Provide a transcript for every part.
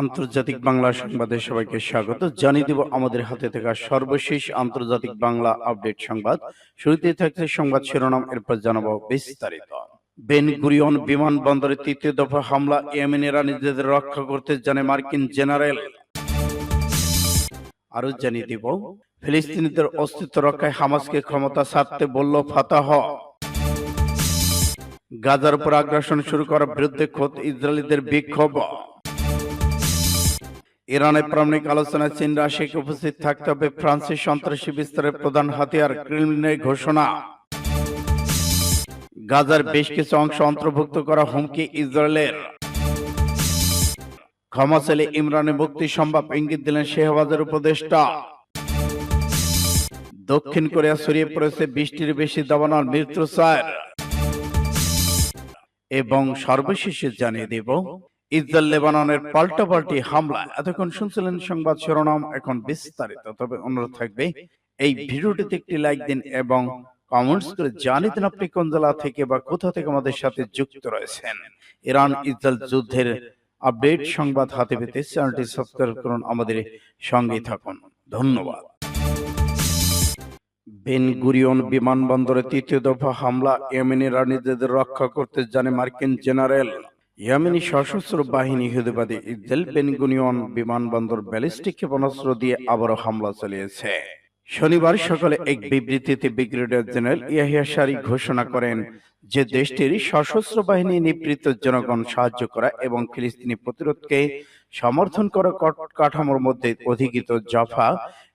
আন্তর্জাতিক বাংলা সংবাদে সবাইকে স্বাগত। জানিয়ে দেব আমাদের হাতে থাকা সর্বশেষ আন্তর্জাতিক বাংলা আপডেট সংবাদ। শুরুতে থাকছে সংবাদ শিরোনাম, এরপর জানাব বিস্তারিত। বেন গুরিয়ন বিমানবন্দরে তৃতীয় দফা হামলা, ইয়েমেনেরা নিজেদের রক্ষা করতে জানে মার্কিন জেনারেল। আরও জানিয়ে দিব, ফিলিস্তিনিদের অস্তিত্ব রক্ষায় হামাসকে ক্ষমতা ছাড়তে বলল ফাতাহ। গাজার উপর আগ্রাসন শুরু করার বিরুদ্ধে খোদ ইসরায়েলিদের বিক্ষোভ। ইরানের পারমাণবিক আলোচনায় চীন রাশিয়াকে উপস্থিত থাকতে হবে। ফ্রান্সের সন্ত্রাসী বিস্তারের প্রধান হাতিয়ার ক্রেমলিনের ঘোষণা। গাজার বেশ কিছু অংশ অন্তর্ভুক্ত করা হুমকি ইসরায়েলের। ক্ষমা চাইলে ইমরানের মুক্তি সম্ভব ইঙ্গিত দিলেন শেহবাজের উপদেষ্টা। দক্ষিণ কোরিয়া ছড়িয়ে পড়েছে বৃষ্টির বেশি দাবানোর মৃত্যু চার এবং সর্বশেষে জানিয়ে দেব ইসরায়েল লেবাননের পাল্টাপাল্টি হামলা। এতক্ষণ শুনছিলেন সংবাদ শিরোনাম, এখন বিস্তারিত। তবে অনুরোধ থাকবে, এই ভিডিওটিতে একটি লাইক দিন এবং কমেন্টস করে জানিয়ে দিন আপনি কোন জেলা থেকে বা কোথা থেকে আমাদের সাথে যুক্ত রয়েছেন। ইরান ইসরায়েল যুদ্ধের আপডেট সংবাদ হাতে পেতে চ্যানেলটি সাবস্ক্রাইব করুন, আমাদের সঙ্গেই থাকুন। ধন্যবাদ। বেন গুরিয়ন বিমানবন্দরে তৃতীয় দফা হামলা। ইয়েমেনিরা নিজেদের রক্ষা করতে জানে মার্কিন জেনারেল। ইয়েমেনি সশস্ত্র বাহিনী ইহুদিবাদী ইসরায়েল বেন গুরিয়ন বিমানবন্দর ব্যালিস্টিক ক্ষেপণাস্ত্র দিয়ে আবারও হামলা চালিয়েছে। শনিবার সকালে এক বিবৃতিতে ব্রিগেডিয়ার জেনারেল ইয়াহিয়া সারি ঘোষণা করেন যে দেশটির সশস্ত্র বাহিনী নিবৃত্ত জনগণ সাহায্য করা এবং ফিলিস্তিনি প্রতিরোধকে সমর্থন করা কাঠামোর মধ্যে অধিকৃত জাফা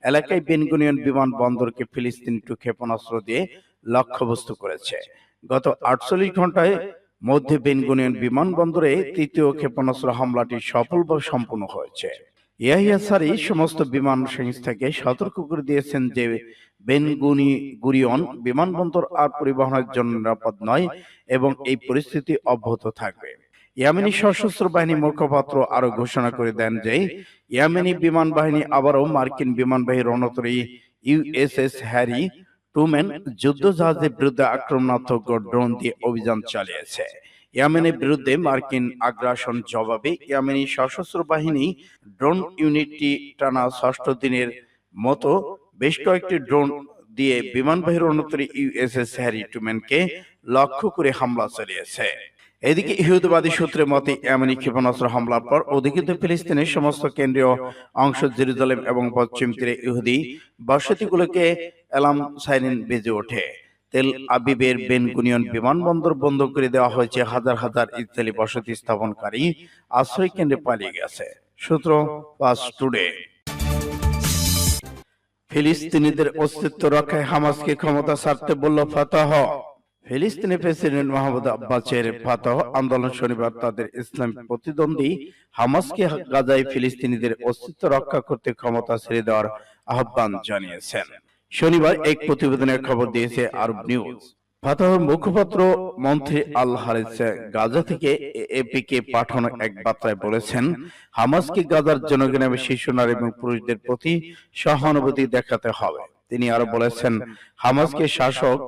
এলাকায় বেনগুনিয়ন বিমানবন্দরকে ফিলিস্তিনি টু ক্ষেপণাস্ত্র দিয়ে লক্ষ্যবস্তু করেছে। গত আটচল্লিশ ঘন্টায় মধ্যে বেনগুনিয়ন বিমানবন্দরে তৃতীয় ক্ষেপণাস্ত্র হামলাটি সফলভাবে সম্পন্ন হয়েছে। ইয়াহিয়া সারি সমস্ত বিমান সংস্থাকে সতর্ক করে দিয়েছেন যে বেনগুনি গুরিয়ন বিমানবন্দর আর পরিবহনের জন্য নিরাপদ নয় এবং এই পরিস্থিতি অব্যাহত থাকবে। ইয়ামেনি সশস্ত্র বাহিনী মুখপাত্র আরও ঘোষণা করে দেন যে ইয়ামেনি বিমান বাহিনী আবারও মার্কিন বিমানবাহী রণতরী ইউএসএস হ্যারি টুম্যান যুদ্ধ জাহাজের বিরুদ্ধে আক্রমণাত্মক ড্রোন দিয়ে অভিযান চালিয়েছে। ইয়ামেনের বিরুদ্ধে মার্কিন আগ্রাসন জবাবে ইয়ামেনি সশস্ত্র বাহিনী ড্রোন ইউনিটটি টানা ষষ্ঠ দিনের মতো বেশ কয়েকটি ড্রোন দিয়ে বিমানবাহী রণতরী ইউএসএস হ্যারি টুমেনকে লক্ষ্য করে হামলা চালিয়েছে। এদিকে ইহুদিবাদী সূত্রে মতে এমনই ক্ষেপণাস্ত্র হামলার পর অধিকৃত ফিলিস্তিনের সমস্ত কেন্দ্রীয় অংশ জেরুজালেম এবং পশ্চিম তীরে ইহুদি বসতিগুলোকে এলাম সাইরেন বেজে ওঠে। তেল আবিবের বেনগুনিয়ন বিমানবন্দর বন্ধ করে দেওয়া হয়েছে হাজার হাজার ইসরায়েলি বসতি স্থাপনকারী আশ্রয় কেন্দ্রে পালিয়ে গেছে। সূত্র পাস টুডে ফিলিস্তিনিদের অস্তিত্ব রক্ষায় হামাসকে ক্ষমতা ছাড়তে বলল ফাতাহ। ফিলিস্তিনি প্রেসিডেন্ট মাহমুদ আব্বাসের ফাতাহ আন্দোলন শনিবার তাদের ইসলাম প্রতিদ্বন্দ্বী হামাসকে গাজায় ফিলিস্তিনিদের অস্তিত্ব রক্ষা করতে ক্ষমতা ছেড়ে দেওয়ার আহ্বান জানিয়েছেন। শনিবার এক প্রতিবেদনের খবর দিয়েছে আরব নিউজ। ফাতাহর মুখপাত্র মন্ত্রী আল হারিস গাজা থেকে এপিকে পাঠানো এক বার্তায় বলেছেন, হামাসকে গাজার জনগণের শিশু, নারী এবং পুরুষদের প্রতি সহানুভূতি দেখাতে হবে। তিনি আরও বলেছেন, হামাসকে শাসক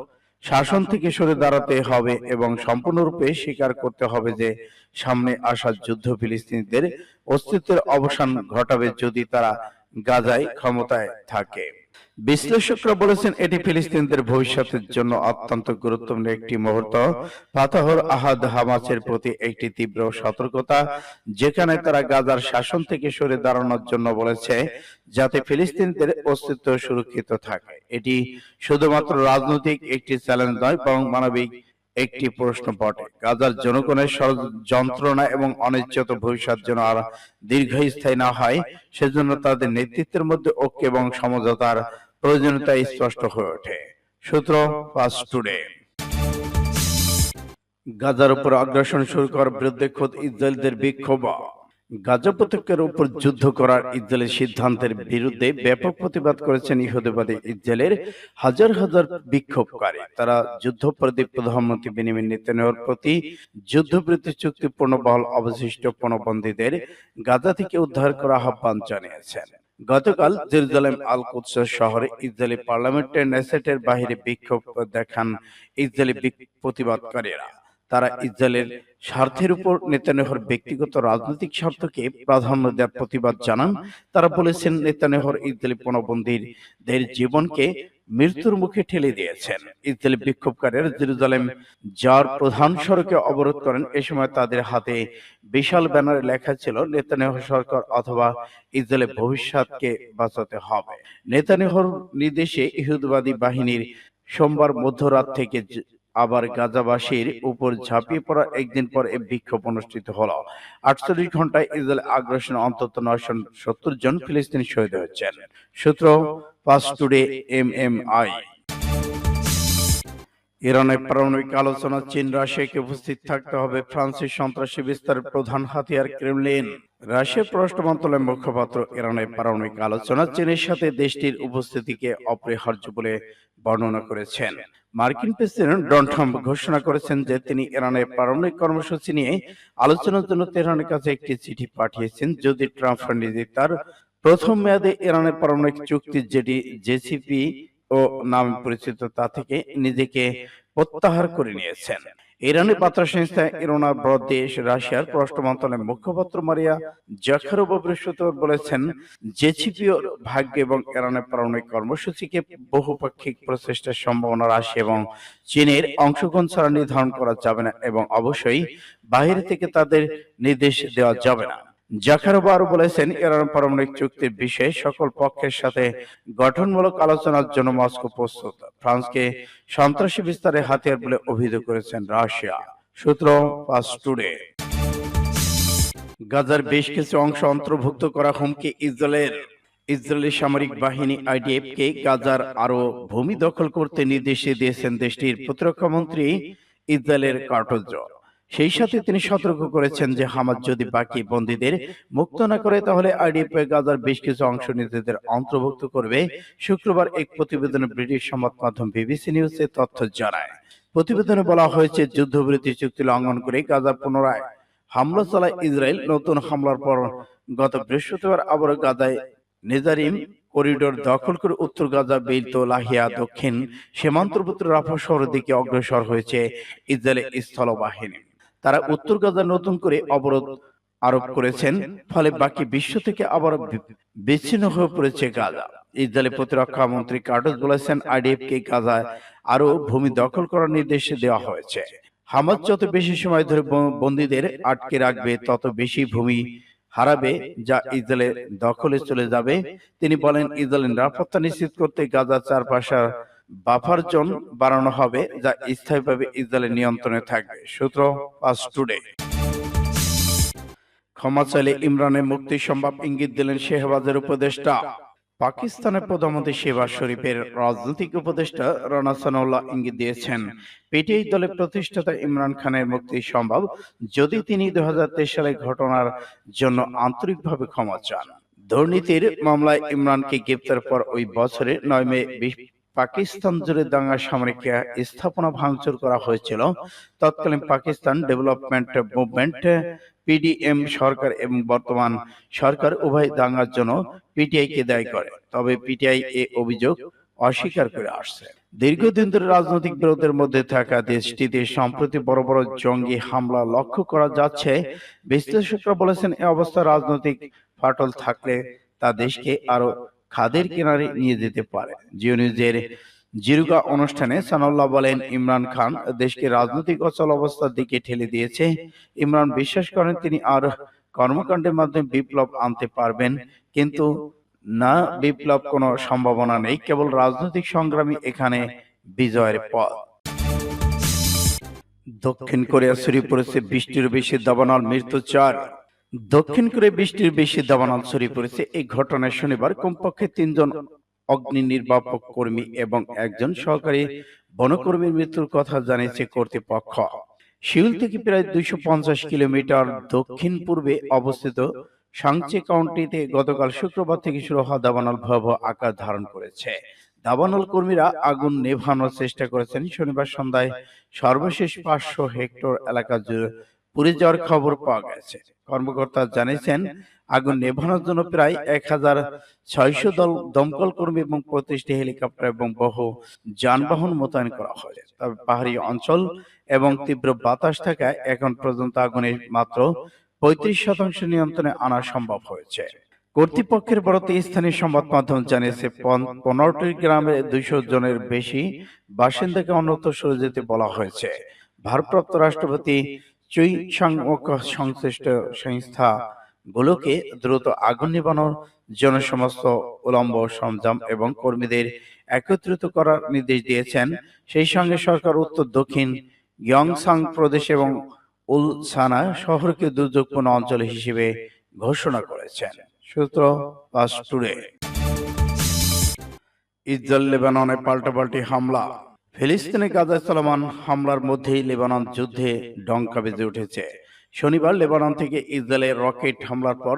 শাসন থেকে সরে দাঁড়াতে হবে এবং সম্পূর্ণরূপে স্বীকার করতে হবে যে সামনে আসা যুদ্ধ ফিলিস্তিনিদের অস্তিত্বের অবসান ঘটাবে যদি তারা গাজায় ক্ষমতায় থাকে। বিশ্লেষকরা বলেছেন, এটি ফিলিস্তিনিদের ভবিষ্যতের জন্য অত্যন্ত গুরুত্বপূর্ণ একটি মুহূর্ত। ফাতাহর আহাদ হামাসের প্রতি একটি তীব্র সতর্কতা, যেখানে তারা গাজার শাসন থেকে সরে দাঁড়ানোর জন্য বলেছে, যাতে ফিলিস্তিনিদের অস্তিত্ব সুরক্ষিত থাকে। এটি শুধুমাত্র রাজনৈতিক একটি চ্যালেঞ্জ নয়, বরং মানবিক একটি প্রশ্ন বটে। গাজার জনগণের যন্ত্রণা এবং অনিশ্চিত ভবিষ্যৎ যেন আর দীর্ঘস্থায়ী না হয়, সেজন্য তাদের নেতৃত্বের মধ্যে ঐক্য এবং সমঝোতার প্রয়োজনীয়তা স্পষ্ট হয়ে ওঠে। সূত্র ফাস্ট টুডে। গাজার উপর আগ্রাসন শুরু করার বিরুদ্ধে খোদ ইসরায়েলদের বিক্ষোভ। গাজা উপত্যকার উপর যুদ্ধ করার ইসরায়েলের সিদ্ধান্তের বিরুদ্ধে ব্যাপক প্রতিবাদ করেছেন ইহুদিবাদী ইসরায়েলের হাজার হাজার বিক্ষোভকারী। তারা যুদ্ধপরাধী প্রধানমন্ত্রী বেনিমিন নেতানিয়াহুর প্রতি যুদ্ধবৃত্তি চুক্তি পূর্ণবহাল অবশিষ্ট পণবন্দীদের গাজা থেকে উদ্ধার করা আহ্বান জানিয়েছেন। গতকাল জেরুজালেম আল কুদস শহরে ইসরায়েলি পার্লামেন্টের নেসেটের বাহিরে বিক্ষোভ দেখান ইসরায়েলি প্রতিবাদকারীরা। তারা ইসরায়েলের স্বার্থের উপর নেতানেহর ব্যক্তিগত রাজনৈতিক স্বার্থকে প্রাধান্য দেওয়ার প্রতিবাদ জানান। তারা বলেছেন নেতানেহর ইসরায়েলি দের জীবনকে মৃত্যুর মুখে ঠেলে দিয়েছেন। ইসরায়েলি বিক্ষোভকারীরা জেরুজালেম যার প্রধান সড়কে অবরোধ করেন। এ সময় তাদের হাতে বিশাল ব্যানারে লেখা ছিল, নেতানিয়াহু সরকার অথবা ইসরায়েলের ভবিষ্যৎকে বাঁচাতে হবে। নেতানিয়াহুর নির্দেশে ইহুদবাদী বাহিনীর সোমবার মধ্যরাত থেকে আবার গাজাবাসীর উপর ঝাঁপিয়ে পড়ার একদিন পর এই বিক্ষোভ অনুষ্ঠিত হলো। আটচল্লিশ ঘন্টায় ইসরায়েল আগ্রাসনে অন্তত নয়শো সত্তর জন ফিলিস্তিনি শহীদ হয়েছেন। সূত্র Pars Today M M I ইরানের পারমাণবিক আলোচনা চীন রাশিয়াকে উপস্থিত থাকতে হবে ফ্রান্সের সন্ত্রাসী বিস্তারের প্রধান হাতিয়ার ক্রেমলিন। রাশিয়ার পররাষ্ট্র মন্ত্রণালয়ের মুখপাত্র ইরানের পারমাণবিক আলোচনা চীনের সাথে দেশটির উপস্থিতিকে অপরিহার্য বলে বর্ণনা করেছেন। মার্কিন প্রেসিডেন্ট ডোনাল্ড ট্রাম্প ঘোষণা করেছেন যে তিনি ইরানের পারমাণবিক কর্মসূচি নিয়ে আলোচনার জন্য তেহরানের কাছে একটি চিঠি পাঠিয়েছেন। যদি ট্রাম্প নিজে তার প্রথম মেয়াদে ইরানের পারমাণবিক চুক্তি যেটি জেসিপি ও নামে পরিচিত তা থেকে নিজেকে প্রত্যাহার করে নিয়েছেন। ইরানের বার্তা সংস্থা ইরোনা দেশ রাশিয়ার পররাষ্ট্র মন্ত্রণালয়ের মুখপাত্র মারিয়া জাখারোভা বৃহস্পতিবার বলেছেন জেসিপিওর ভাগ্য এবং ইরানের পারমাণবিক কর্মসূচিকে বহুপাক্ষিক প্রচেষ্টার সম্ভাবনা রাশি এবং চীনের অংশগ্রহণ ছাড়া নির্ধারণ করা যাবে না এবং অবশ্যই বাইরে থেকে তাদের নির্দেশ দেওয়া যাবে না। জাখারোভা আরও বলেছেন ইরান পারমাণবিক চুক্তির বিষয়ে সকল পক্ষের সাথে গঠনমূলক আলোচনার জন্য মস্কো প্রস্তুত। ফ্রান্সকে সন্ত্রাসী বিস্তারে হাতিয়ার বলে অভিযোগ করেছেন রাশিয়া। সূত্র ফাস্ট টুডে। গাজার বেশ কিছু অংশ অন্তর্ভুক্ত করা হুমকি ইসরায়েলের। ইসরায়েলি সামরিক বাহিনী আইডিএফ কে গাজার আরও ভূমি দখল করতে নির্দেশ দিয়েছেন দেশটির প্রতিরক্ষা মন্ত্রী ইসরায়েলের কার্টজ। সেই সাথে তিনি সতর্ক করেছেন যে হামাজ যদি বাকি বন্দীদের মুক্ত না করে তাহলে আইডিএফ গাজার বেশ কিছু অংশ নিজেদের অন্তর্ভুক্ত করবে। শুক্রবার এক প্রতিবেদনে ব্রিটিশ সংবাদ মাধ্যম বিবিসি নিউজে তথ্য জানায়। প্রতিবেদনে বলা হয়েছে যুদ্ধবিরতি চুক্তি লঙ্ঘন করে গাজা পুনরায় হামলা চালায় ইসরায়েল। নতুন হামলার পর গত বৃহস্পতিবার আবারও গাজায় নেজারিম করিডোর দখল করে উত্তর গাজা বেইতো লাহিয়া দক্ষিণ সীমান্তবর্তী রাফা শহরের দিকে অগ্রসর হয়েছে ইসরায়েলের স্থলবাহিনী তারা উত্তর গাজা নতুন করে অবরোধ আরোপ করেছেন, ফলে বাকি বিশ্ব থেকে আবার বিচ্ছিন্ন হয়ে পড়েছে গাজা। ইসরায়েলের প্রতিরক্ষা মন্ত্রী কার্টস বলেছেন আইডিএফ কে গাজায় আরও ভূমি দখল করার নির্দেশ দেওয়া হয়েছে। হামাজ যত বেশি সময় ধরে বন্দীদের আটকে রাখবে, তত বেশি ভূমি হারাবে যা ইসরায়েলের দখলে চলে যাবে। তিনি বলেন, ইসরায়েলের নিরাপত্তা নিশ্চিত করতে গাজার চারপাশে বাফার জোন বাড়ানো হবে যা স্থায়ীভাবে ইসরায়েলের নিয়ন্ত্রণে থাকবে। সূত্র পাস টুডে। ক্ষমা চাইলে ইমরানের মুক্তি সম্ভব ইঙ্গিত দিলেন শেহবাজের উপদেষ্টা। পাকিস্তানের প্রধানমন্ত্রী শেহবাজ শরীফের রাজনৈতিক উপদেষ্টা রানা সানাউল্লাহ ইঙ্গিত দিয়েছেন। পিটিআই দলের প্রতিষ্ঠাতা ইমরান খানের মুক্তি সম্ভব যদি তিনি দু সালের ঘটনার জন্য আন্তরিকভাবে ক্ষমা চান। দুর্নীতির মামলায় ইমরানকে গ্রেপ্তার পর ওই বছরের নয় মে পাকিস্তান জুড়ে দাঙ্গা সামরিক স্থাপনা ভাঙচুর করা হয়েছিল। তৎকালীন পাকিস্তান ডেভেলপমেন্ট মুভমেন্ট, পিডিএম সরকার এবং বর্তমান সরকার উভয় দাঙ্গার জন্য পিটিআই কে দায়ী করে। তবে পিটিআই এ অভিযোগ অস্বীকার করে আসছে। দীর্ঘদিন ধরে রাজনৈতিক বিরোধের মধ্যে থাকা দেশটিতে সম্প্রতি বড় বড় জঙ্গি হামলা লক্ষ্য করা যাচ্ছে। বিশ্লেষকরা বলেছেন, এ অবস্থা রাজনৈতিক ফাটল থাকলে তা দেশকে আরও খাদের কিনারে নিয়ে যেতে পারে। জিও নিউজের জিরুগা অনুষ্ঠানে সানাউল্লাহ বলেন ইমরান খান দেশকে রাজনৈতিক অচল অবস্থার দিকে ঠেলে দিয়েছে। ইমরান বিশ্বাস করেন তিনি আর কর্মকাণ্ডের মাধ্যমে বিপ্লব আনতে পারবেন। কিন্তু না বিপ্লব কোনো সম্ভাবনা নেই কেবল রাজনৈতিক সংগ্রামী এখানে বিজয়ের পথ। দক্ষিণ কোরিয়া ছড়িয়ে পড়েছে বৃষ্টির বেশি দাবানল মৃত্যু চার। দক্ষিণ কোরিয়া বৃষ্টির বেশি দাবানল ছড়িয়ে পড়েছে। এই ঘটনায় শনিবার কমপক্ষে তিনজন অগ্নি নির্বাপক কর্মী এবং একজন সহকারী বনকর্মীর মৃত্যুর কথা জানিয়েছে কর্তৃপক্ষ। শিউল থেকে প্রায় দুইশো পঞ্চাশ কিলোমিটার দক্ষিণ পূর্বে অবস্থিত সাংচে কাউন্টিতে গতকাল শুক্রবার থেকে শুরু হওয়া দাবানল ভয়াবহ আকার ধারণ করেছে। দাবানল কর্মীরা আগুন নেভানোর চেষ্টা করেছেন। শনিবার সন্ধ্যায় সর্বশেষ পাঁচশো হেক্টর এলাকা জুড়ে পুড়ে যাওয়ার খবর পাওয়া গেছে। কর্মকর্তা জানিয়েছেন, আগুন নেভানোর জন্য প্রায় এক হাজার ছয়শো দল দমকল কর্মী এবং পঁচিশটি হেলিকপ্টার এবং বহু যানবাহন মোতায়েন করা হয়েছে। তবে পাহাড়ি অঞ্চল এবং তীব্র বাতাস থাকায় এখন পর্যন্ত আগুনের মাত্র পঁয়ত্রিশ শতাংশ নিয়ন্ত্রণে আনা সম্ভব হয়েছে। কর্তৃপক্ষের বরাতে স্থানীয় সংবাদ মাধ্যম জানিয়েছে পনেরোটি গ্রামের দুইশো জনের বেশি বাসিন্দাকে অন্যত্র সরে যেতে বলা হয়েছে। ভারপ্রাপ্ত রাষ্ট্রপতি সংশ্লিষ্ট সংস্থা গুলোকে দ্রুত আগুন নিবানোর জন্য সমস্ত উলম্ব সরঞ্জাম এবং কর্মীদের একত্রিত করার নির্দেশ দিয়েছেন। সেই সঙ্গে সরকার উত্তর, দক্ষিণ, ইয়ংসাং প্রদেশ এবং উলসানা শহরকে দুর্যোগপূর্ণ অঞ্চল হিসেবে ঘোষণা করেছেন। সূত্র পাস টুডে। ইসরায়েল লেবাননে পাল্টাপাল্টি হামলা। ফিলিস্তিনে গাজায় চলমান হামলার মধ্যেই লেবানন যুদ্ধে ডঙ্কা বেজে উঠেছে। শনিবার লেবানন থেকে ইসরায়েলের রকেট হামলার পর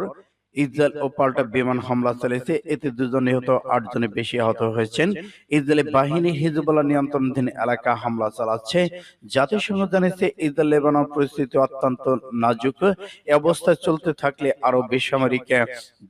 ইসরায়েল ও পাল্টা বিমান হামলা চালিয়েছে। এতে দুজন নিহত আটজনের বেশি আহত হয়েছেন। ইসরায়েলি বাহিনী হিজবুল্লাহ নিয়ন্ত্রণাধীন এলাকা হামলা চালাচ্ছে। জাতিসংঘ জানিয়েছে, ইসরায়েল লেবানন পরিস্থিতি অত্যন্ত নাজুক। এ অবস্থায় চলতে থাকলে আরও বেসামরিক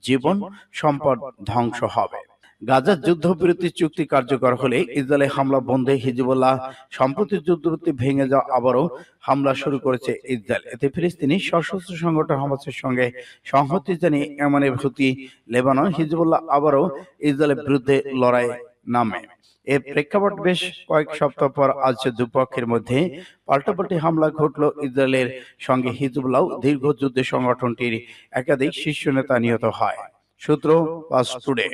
জীবন সম্পদ ধ্বংস হবে। গাজার যুদ্ধবিরতি চুক্তি কার্যকর হলে ইসরায়েলে হামলা বন্ধে হিজবুল্লাহ সম্প্রতি যুদ্ধবিরতি ভেঙে যাওয়া আবারও হামলা শুরু করেছে ইসরায়েল। এতে ফিলিস্তিনি সশস্ত্র সংগঠন হামাসের সঙ্গে সংহতি জানিয়ে এমনের হুতি লেবানন হিজবুল্লাহ আবারও ইসরায়েলের বিরুদ্ধে লড়াই নামে। এর প্রেক্ষাপট বেশ কয়েক সপ্তাহ পর আজ দুপক্ষের মধ্যে পাল্টাপাল্টি হামলা ঘটল ইসরায়েলের সঙ্গে হিজবুল্লাহ দীর্ঘ যুদ্ধে সংগঠনটির একাধিক শীর্ষ নেতা নিহত হয়। সূত্র পাস টুডে।